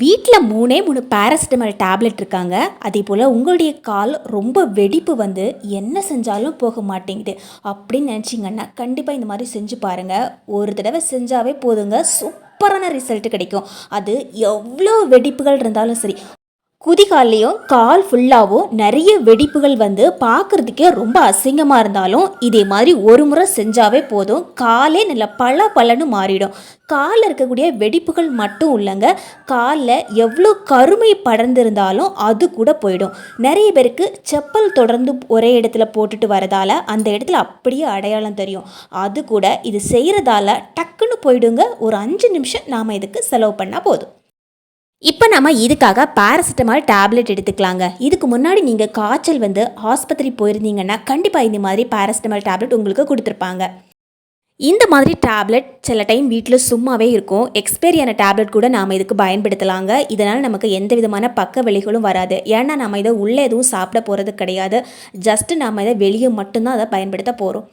வீட்டில் மூணே மூணு பேராசிட்டமால் டேப்லெட் இருக்காங்க. அதே போல் உங்களுடைய கால் ரொம்ப வெடிப்பு வந்து என்ன செஞ்சாலும் போக மாட்டேங்குது. அப்படின்னு நினச்சிங்கன்னா கண்டிப்பாக இந்த மாதிரி செஞ்சு பாருங்கள் ஒரு தடவை செஞ்சாவே போதுங்க. சூப்பரான ரிசல்ட் கிடைக்கும். அது எவ்வளோ வெடிப்புகள் இருந்தாலும் சரி. குதிகால்லையும் கால் ஃபுல்லாகவும் நிறைய வெடிப்புகள் வந்து பார்க்குறதுக்கே ரொம்ப அசிங்கமாக இருந்தாலும் இதே மாதிரி ஒரு முறை செஞ்சாவே போதும். காலே நல்ல பல பலன்னு மாறிடும். காலில் இருக்கக்கூடிய வெடிப்புகள் மட்டும் இல்லைங்க. காலில் எவ்வளோ கருமை படர்ந்திருந்தாலும் அது கூட போயிடும். நிறைய பேருக்கு செப்பல் தொடர்ந்து ஒரே இடத்துல போட்டுட்டு வரதால அந்த இடத்துல அப்படியே அடையாளம் தெரியும். அது கூட இது செய்கிறதால டக்குன்னு போயிடுங்க. ஒரு அஞ்சு நிமிஷம் நாம் இதுக்கு செலவு பண்ணால் போதும். இப்போ நம்ம இதுக்காக பேராசிட்டமால் டேப்லெட் எடுத்துக்கலாங்க. இதுக்கு முன்னாடி நீங்கள் காய்ச்சல் வந்து ஆஸ்பத்திரி போயிருந்தீங்கன்னா கண்டிப்பாக இந்த மாதிரி பேராசிட்டமால் டேப்லெட் உங்களுக்கு கொடுத்துருப்பாங்க. இந்த மாதிரி டேப்லெட் சில டைம் வீட்டில் சும்மாவே இருக்கும். எக்ஸ்பைரியான டேப்லெட் கூட நாம் இதுக்கு பயன்படுத்தலாங்க. இதனால் நமக்கு எந்த விதமான பக்க விளைவுகளும் வராது. ஏன்னா நம்ம இதை உள்ளே எதுவும் சாப்பிட போகிறது கிடையாது. ஜஸ்ட்டு நாம் இதை வெளியே மட்டும்தான் அதை பயன்படுத்த போகிறோம்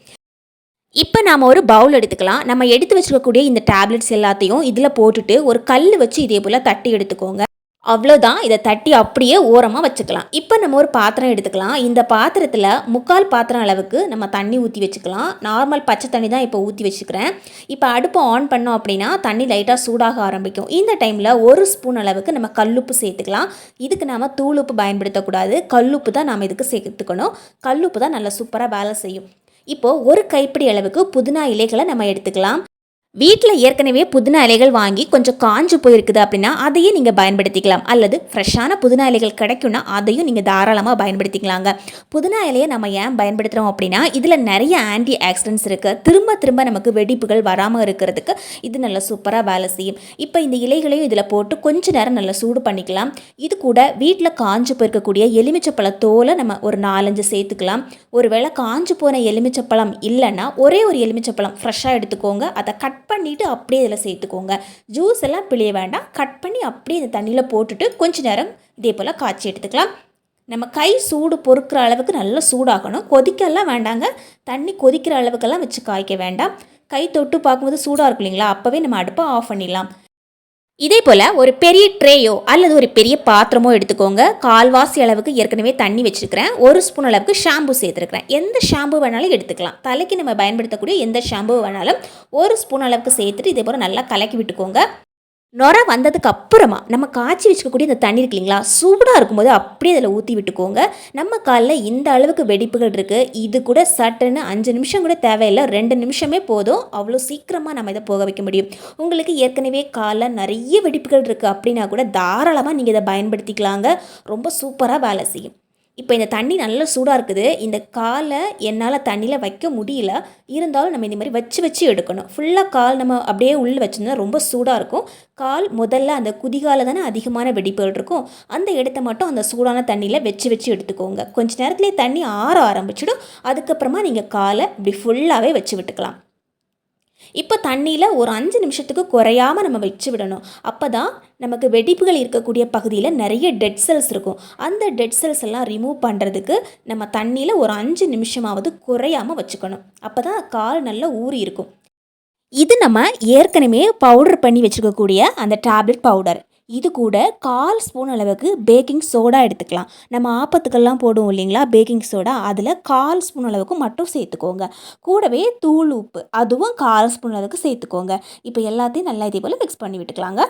இப்போ நாம் ஒரு பவுல் எடுத்துக்கலாம். நம்ம எடுத்து வச்சுக்கக்கூடிய இந்த டேப்லெட்ஸ் எல்லாத்தையும் இதில் போட்டுட்டு ஒரு கல் வச்சு இதே போல் தட்டி எடுத்துக்கோங்க. அவ்வளோதான் இதை தட்டி அப்படியே ஓரமாக வச்சுக்கலாம். இப்போ நம்ம ஒரு பாத்திரம் எடுத்துக்கலாம். இந்த பாத்திரத்தில் முக்கால் பாத்திரம் அளவுக்கு நம்ம தண்ணி ஊற்றி வச்சுக்கலாம். நார்மல் பச்சை தண்ணி தான் இப்போ ஊற்றி வச்சுக்கிறேன். இப்போ அடுப்பை ஆன் பண்ணோம் அப்படின்னா தண்ணி லைட்டாக சூடாக ஆரம்பிக்கும். இந்த டைமில் ஒரு ஸ்பூன் அளவுக்கு நம்ம கல்லுப்பு சேர்த்துக்கலாம். இதுக்கு நாம் தூளுப்பு பயன்படுத்தக்கூடாது. கல்லுப்பு தான் நாம் இதுக்கு சேர்த்துக்கணும். கல்லுப்பு தான் நல்லா சூப்பராக வேலை செய்யும். இப்போது ஒரு கைப்பிடி அளவுக்கு புதினா இலைகளை நம்ம எடுத்துக்கலாம். வீட்டில் ஏற்கனவே புதினா இலைகள் வாங்கி கொஞ்சம் காஞ்சு போயிருக்குது அப்படின்னா அதையே நீங்கள் பயன்படுத்திக்கலாம். அல்லது ஃப்ரெஷ்ஷான புதினா இலைகள் கிடைக்கும்னா அதையும் நீங்கள் தாராளமாக பயன்படுத்திக்கலாங்க. புதினா இலையை நம்ம ஏன் பயன்படுத்துகிறோம் அப்படின்னா இதில் நிறைய ஆன்டி ஆக்சிடென்ட்ஸ் இருக்குது திரும்ப திரும்ப நமக்கு வெடிப்புகள் வராமல் இருக்கிறதுக்கு இது நல்லா சூப்பராக வேலை செய்யும். இப்போ இந்த இலைகளையும் இதில் போட்டு கொஞ்ச நேரம் நல்லா சூடு பண்ணிக்கலாம். இது கூட வீட்டில் காஞ்சு போயிருக்கக்கூடிய எலுமிச்சப்பழ தோலை நம்ம ஒரு நாலஞ்சு சேர்த்துக்கலாம். ஒருவேளை காஞ்சு போன எலுமிச்சப்பழம் இல்லைன்னா ஒரே ஒரு எலுமிச்சப்பழம் ஃப்ரெஷ்ஷாக எடுத்துக்கோங்க. அதை கட் பண்ணிவிட்டு அப்படியே இதில் சேர்த்துக்கோங்க. ஜூஸ் எல்லாம் பிழிய வேண்டாம். கட் பண்ணி அப்படியே இந்த தண்ணியில் போட்டுட்டு கொஞ்ச நேரம் இதே போல் காய்ச்சி எடுத்துக்கலாம். நம்ம கை சூடு பொறுக்கிற அளவுக்கு நல்லா சூடாகணும். கொதிக்கெல்லாம் வேண்டாங்க. தண்ணி கொதிக்கிற அளவுக்கெல்லாம் வச்சு காய்க்க வேண்டாம். கை தொட்டு பார்க்கும்போது சூடாக இருக்கும் இல்லைங்களா? அப்போவே நம்ம அடுப்பை ஆஃப் பண்ணிடலாம். இதே போல் ஒரு பெரிய ட்ரேயோ அல்லது ஒரு பெரிய பாத்திரமோ எடுத்துக்கோங்க. கால்வாசி அளவுக்கு ஏற்கனவே தண்ணி வச்சுருக்கிறேன். ஒரு ஸ்பூன் அளவுக்கு ஷாம்பு சேர்த்துருக்கிறேன். எந்த ஷாம்பு வேணாலும் எடுத்துக்கலாம். தலைக்கு நம்ம பயன்படுத்தக்கூடிய எந்த ஷாம்பு வேணாலும் ஒரு ஸ்பூன் அளவுக்கு சேர்த்துட்டு இதே போல் நல்லா கலக்கி விட்டுக்கோங்க. நுர வந்ததுக்கு அப்புறமா நம்ம காய்ச்சி வச்சுக்கக்கூடிய இந்த தண்ணி இருக்கு இல்லைங்களா? சூடாக இருக்கும்போது அப்படியே அதில் ஊற்றி விட்டுக்கோங்க. நம்ம காலில் இந்த அளவுக்கு வெடிப்புகள் இருக்குது இது கூட சட்டுன்னு அஞ்சு நிமிஷம் கூட தேவையில்லை. ரெண்டு நிமிஷமே போதும். அவ்வளோ சீக்கிரமாக நம்ம இதை போக வைக்க முடியும். உங்களுக்கு ஏற்கனவே காலில் நிறைய வெடிப்புகள் இருக்குது அப்படின்னா கூட தாராளமாக நீங்கள் இதை பயன்படுத்திக்கலாங்க. ரொம்ப சூப்பராக வேலை செய்யும். இப்போ இந்த தண்ணி நல்லா சூடாக இருக்குது. இந்த காலை என்னால் தண்ணியில் வைக்க முடியல. இருந்தாலும் நம்ம இந்த மாதிரி வச்சு வச்சு எடுக்கணும். ஃபுல்லாக கால் நம்ம அப்படியே உள்ளே வச்சுருந்தா ரொம்ப சூடாக இருக்கும். கால் முதல்ல அந்த குதிகால தானே அதிகமான வெடிப்புகள் இருக்கும். அந்த இடத்த மட்டும் அந்த சூடான தண்ணியில் வச்சு வச்சு எடுத்துக்கோங்க. கொஞ்ச நேரத்துலேயே தண்ணி ஆற ஆரம்பிச்சிடும். அதுக்கப்புறமா நீங்கள் காலை இப்படி ஃபுல்லாகவே வச்சு விட்டுக்கலாம். இப்போ தண்ணியில் ஒரு அஞ்சு நிமிஷத்துக்கு குறையாமல் நம்ம வச்சு விடணும். அப்போ தான் நமக்கு வெடிப்புகள் இருக்கக்கூடிய பகுதியில் நிறைய டெட் செல்ஸ் இருக்கும். அந்த டெட் செல்ஸ் எல்லாம் ரிமூவ் பண்ணுறதுக்கு நம்ம தண்ணியில் ஒரு அஞ்சு நிமிஷமாவது குறையாமல் வச்சுக்கணும். அப்போ தான் கால் நல்லா ஊறி இருக்கும். இது நம்ம ஏற்கனவே பவுடர் பண்ணி வச்சுருக்கக்கூடிய அந்த டேப்லெட் பவுடர் இது கூட கால் ஸ்பூன் அளவுக்கு பேக்கிங் சோடா எடுத்துக்கலாம். நம்ம ஆப்பத்துக்கெல்லாம் போடுவோம் இல்லைங்களா? பேக்கிங் சோடா அதில் கால் ஸ்பூன் அளவுக்கு மட்டும் சேர்த்துக்கோங்க. கூடவே தூள் உப்பு. அதுவும் கால் ஸ்பூன் அளவுக்கு சேர்த்துக்கோங்க. இப்போ எல்லாத்தையும் நல்லா இதே போல் மிக்ஸ் பண்ணி விட்டுக்கலாங்க.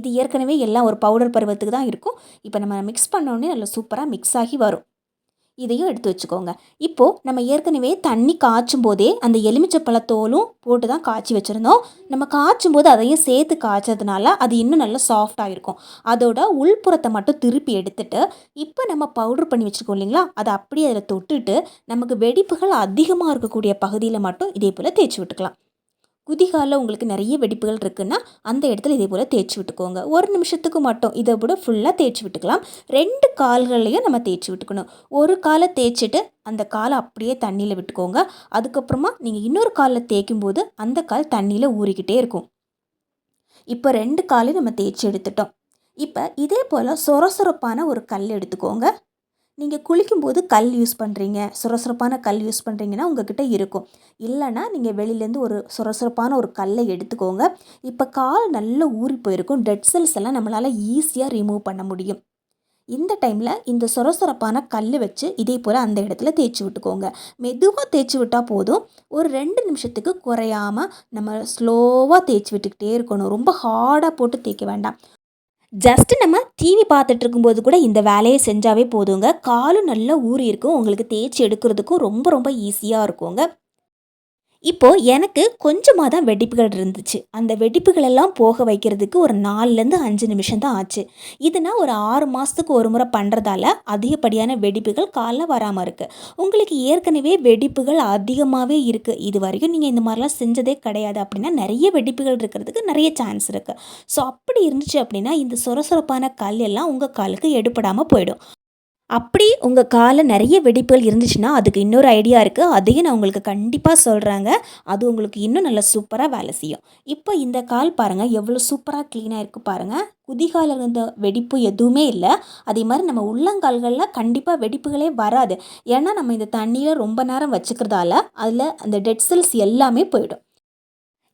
இது ஏற்கனவே எல்லாம் ஒரு பவுடர் பருவத்துக்கு தான் இருக்கும். இப்போ நம்ம மிக்ஸ் பண்ணோடனே நல்லா சூப்பராக மிக்ஸ் ஆகி வரும். இதையும் எடுத்து வச்சுக்கோங்க. இப்போது நம்ம ஏற்கனவே தண்ணி காய்ச்சும் போதே அந்த எலுமிச்சப்பழத்தோலும் போட்டு தான் காய்ச்சி வச்சுருந்தோம். நம்ம காய்ச்சும் போது அதையும் சேர்த்து காய்ச்சதுனால அது இன்னும் நல்லா சாஃப்டாக இருக்கும் அதோட உள்புறத்தை மட்டும் திருப்பி எடுத்துட்டு இப்போ நம்ம பவுட்ரு பண்ணி வச்சுருக்கோம் இல்லைங்களா? அதை அப்படியே அதில் தொட்டுட்டு நமக்கு வெடிப்புகள் அதிகமாக இருக்கக்கூடிய பகுதியில் மட்டும் இதே போல் தேய்ச்சி விட்டுக்கலாம். குதிகாலில் உங்களுக்கு நிறைய வெடிப்புகள் இருக்குன்னா அந்த இடத்துல இதே போல் தேய்ச்சி விட்டுக்கோங்க. ஒரு நிமிஷத்துக்கு மட்டும் இதை கூட ஃபுல்லாக தேய்ச்சி விட்டுக்கலாம். ரெண்டு கால்கள்லையும் நம்ம தேய்ச்சி விட்டுக்கணும். ஒரு காலை தேய்ச்சிட்டு அந்த காலை அப்படியே தண்ணியில் விட்டுக்கோங்க. அதுக்கப்புறமா நீங்கள் இன்னொரு காலில் தேய்க்கும் போது அந்த கால் தண்ணியில் ஊறிக்கிட்டே இருக்கும். இப்போ ரெண்டு காலையும் நம்ம தேய்ச்சி எடுத்துட்டோம். இப்போ இதே போல் சொர சொரப்பான ஒரு கல் எடுத்துக்கோங்க. நீங்கள் குளிக்கும்போது கல் யூஸ் பண்ணுறீங்க சுரசுரப்பான கல் யூஸ் பண்ணுறீங்கன்னா உங்ககிட்ட இருக்கும். இல்லைன்னா நீங்கள் வெளியிலேருந்து ஒரு சுரசுரப்பான ஒரு கல்லை எடுத்துக்கோங்க. இப்போ கால் நல்லா ஊறி போயிருக்கும். டெட் செல்ஸ் எல்லாம் நம்மளால் ஈஸியாக ரிமூவ் பண்ண முடியும். இந்த டைமில் இந்த சொரசொரப்பான கல் வச்சு இதே போல் அந்த இடத்துல தேய்ச்சி விட்டுக்கோங்க. மெதுவாக தேய்ச்சி விட்டால் போதும். ஒரு ரெண்டு நிமிஷத்துக்கு குறையாமல் நம்ம ஸ்லோவாக தேய்ச்சி விட்டுக்கிட்டே இருக்கணும். ரொம்ப ஹார்டாக போட்டு தேய்க்க வேண்டாம். ஜஸ்ட்டு நம்ம டிவி பார்த்துட்டு இருக்கும்போது கூட இந்த வேலையை செஞ்சாவே போதுங்க. காலும் நல்லா ஊறி இருக்கும் உங்களுக்கு தேய்ச்சி எடுக்கிறதுக்கும் ரொம்ப ரொம்ப ஈஸியாக இருக்குங்க. இப்போது எனக்கு கொஞ்சமாக தான் வெடிப்புகள் இருந்துச்சு. அந்த வெடிப்புகள் எல்லாம் போக வைக்கிறதுக்கு ஒரு நாலுலேருந்து அஞ்சு நிமிஷம் தான் ஆச்சு. இதுனா ஒரு ஆறு மாதத்துக்கு ஒரு முறை பண்ணுறதால அதிகப்படியான வெடிப்புகள் காலைல வராமல் இருக்குது உங்களுக்கு ஏற்கனவே வெடிப்புகள் அதிகமாகவே இருக்குது இது வரைக்கும் நீங்கள் இந்த மாதிரிலாம் செஞ்சதே கிடையாது அப்படின்னா நிறைய வெடிப்புகள் இருக்கிறதுக்கு நிறைய சான்ஸ் இருக்குது ஸோ அப்படி இருந்துச்சு அப்படின்னா இந்த சொரசொரப்பான கல் எல்லாம் உங்கள் காலுக்கு எடுப்படாமல் போயிடும். அப்படி உங்கள் காலில் நிறைய வெடிப்புகள் இருந்துச்சுன்னா அதுக்கு இன்னொரு ஐடியா இருக்குது அதையும் நான் உங்களுக்கு கண்டிப்பாக சொல்கிறாங்க அது உங்களுக்கு இன்னும் நல்லா சூப்பராக வேலை செய்யும். இப்போ இந்த கால் பாருங்கள் எவ்வளோ சூப்பராக க்ளீனாக இருக்குது பாருங்கள் குதிகாலில் இருந்த வெடிப்பு எதுவுமே இல்லை. அதே மாதிரி நம்ம உள்ளங்கால்களில் கண்டிப்பாக வெடிப்புகளே வராது. ஏன்னா நம்ம இந்த தண்ணியில் ரொம்ப நேரம் வச்சுக்கிறதால அதில் அந்த டெட் செல்ஸ் எல்லாமே போயிடும்.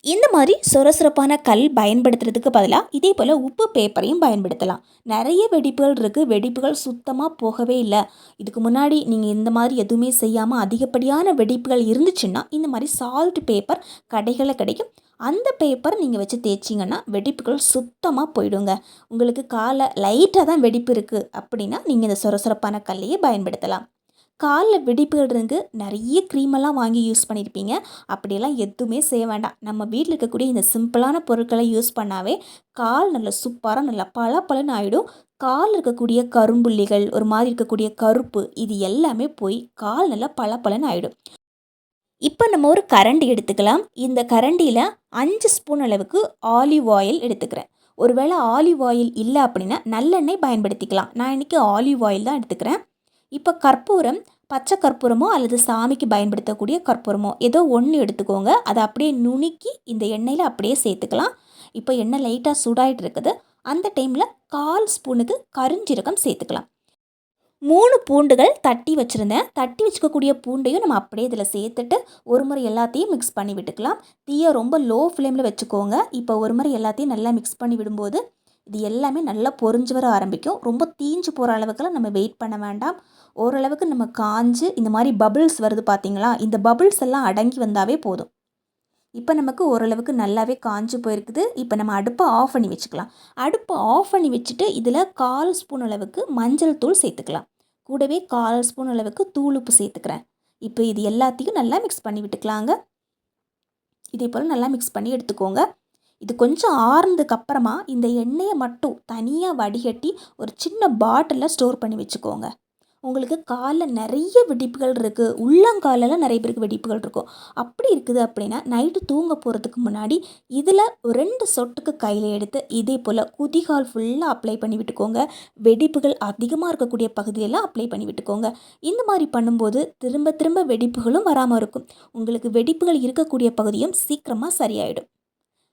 இந்த மாதிரி சொரசொரப்பான கல் பயன்படுத்துறதுக்கு பதிலாக இதே போல் உப்பு பேப்பரையும் பயன்படுத்தலாம். நிறைய வெடிப்புகள் இருக்குது வெடிப்புகள் சுத்தமாக போகவே இல்லை. இதுக்கு முன்னாடி நீங்கள் இந்த மாதிரி எதுவுமே செய்யாமல் அதிகப்படியான வெடிப்புகள் இருந்துச்சுன்னா இந்த மாதிரி சால்ட் பேப்பர் கடைகளில் கிடைக்கும். அந்த பேப்பர் நீங்கள் வச்சு தேய்ச்சிங்கன்னா வெடிப்புகள் சுத்தமாக போயிடுங்க. உங்களுக்கு காலை லைட்டாக தான் வெடிப்பு இருக்குது அப்படின்னா நீங்கள் இந்த சொரசொரப்பான கல்லையே பயன்படுத்தலாம். காலில் வெடிப்புகள் இருந்து நிறைய க்ரீமெல்லாம் வாங்கி யூஸ் பண்ணியிருப்பீங்க அப்படியெல்லாம் எதுவுமே செய்ய வேண்டாம். நம்ம வீட்டில் இருக்கக்கூடிய இந்த சிம்பிளான பொருட்களை யூஸ் பண்ணாவே கால் நல்ல சூப்பராக நல்லா பல பலன்னு ஆகிடும் காலில் இருக்கக்கூடிய கரும்புள்ளிகள் ஒரு மாதிரி இருக்கக்கூடிய கருப்பு இது எல்லாமே போய் கால் நல்லா பல பலன்னு ஆகிடும் இப்போ நம்ம ஒரு கரண்டி எடுத்துக்கலாம். இந்த கரண்டியில் அஞ்சு ஸ்பூன் அளவுக்கு ஆலிவ் ஆயில் எடுத்துக்கிறேன். ஒருவேளை ஆலிவ் ஆயில் இல்லை அப்படின்னா நல்லெண்ணெய் பயன்படுத்திக்கலாம். நான் இன்றைக்கி ஆலிவ் ஆயில் தான் எடுத்துக்கிறேன். இப்போ கற்பூரம் பச்சை கற்பூரமோ அல்லது சாமிக்கு பயன்படுத்தக்கூடிய கற்பூரமோ ஏதோ ஒன்று எடுத்துக்கோங்க. அதை அப்படியே நுணுக்கி இந்த எண்ணெயில் அப்படியே சேர்த்துக்கலாம். இப்போ எண்ணெய் லைட்டாக சூடாகிட்டு இருக்குது. அந்த டைமில் கால் ஸ்பூனுக்கு கருஞ்சீரகம் சேர்த்துக்கலாம். மூணு பூண்டுகள் தட்டி வச்சுருந்தேன். தட்டி வச்சுக்கக்கூடிய பூண்டையும் நம்ம அப்படியே இதில் சேர்த்துட்டு ஒரு முறை எல்லாத்தையும் மிக்ஸ் பண்ணி விட்டுக்கலாம். தீயை ரொம்ப லோ ஃப்ளேமில் வச்சுக்கோங்க. இப்போ ஒரு முறை எல்லாத்தையும் நல்லா மிக்ஸ் பண்ணி விடும்போது இது எல்லாமே நல்லா பொறிஞ்சு வர ஆரம்பிக்கும். ரொம்ப தீஞ்சு போகிற அளவுக்குலாம் நம்ம வெயிட் பண்ண வேண்டாம். ஓரளவுக்கு நம்ம காஞ்சு இந்த மாதிரி பபிள்ஸ் வருது பார்த்தீங்களா இந்த பபிள்ஸ் எல்லாம் அடங்கி வந்தாவே போதும். இப்போ நமக்கு ஓரளவுக்கு நல்லாவே காஞ்சு போயிருக்குது. இப்போ நம்ம அடுப்பை ஆஃப் பண்ணி வச்சுக்கலாம். அடுப்பை ஆஃப் பண்ணி வச்சுட்டு இதில் கால் ஸ்பூன் அளவுக்கு மஞ்சள் தூள் சேர்த்துக்கலாம். கூடவே கால் ஸ்பூன் அளவுக்கு தூள் உப்பு சேர்த்துக்கிறேன். இப்போ இது எல்லாத்தையும் நல்லா மிக்ஸ் பண்ணி விட்டுக்கலாங்க. இதே போல் நல்லா மிக்ஸ் பண்ணி எடுத்துக்கோங்க. இது கொஞ்சம் ஆறுனதுக்கு அப்புறமா இந்த எண்ணெயை மட்டும் தனியாக வடிகட்டி ஒரு சின்ன பாட்டிலில் ஸ்டோர் பண்ணி வச்சுக்கோங்க. உங்களுக்கு காலில் நிறைய வெடிப்புகள் இருக்குது உள்ளங்காலெல்லாம் நிறைய பேருக்கு வெடிப்புகள் இருக்கும். அப்படி இருக்குது அப்படின்னா நைட்டு தூங்க போகிறதுக்கு முன்னாடி இதில் ரெண்டு சொட்டுக்கு கையில் எடுத்து இதே போல் குதிகால் ஃபுல்லாக அப்ளை பண்ணி விட்டுக்கோங்க. வெடிப்புகள் அதிகமாக இருக்கக்கூடிய பகுதியெல்லாம் அப்ளை பண்ணி விட்டுக்கோங்க. இந்த மாதிரி பண்ணும்போது திரும்ப திரும்ப வெடிப்புகளும் வராமல் இருக்கும். உங்களுக்கு வெடிப்புகள் இருக்கக்கூடிய பகுதியும் சீக்கிரமாக சரியாயிடும்.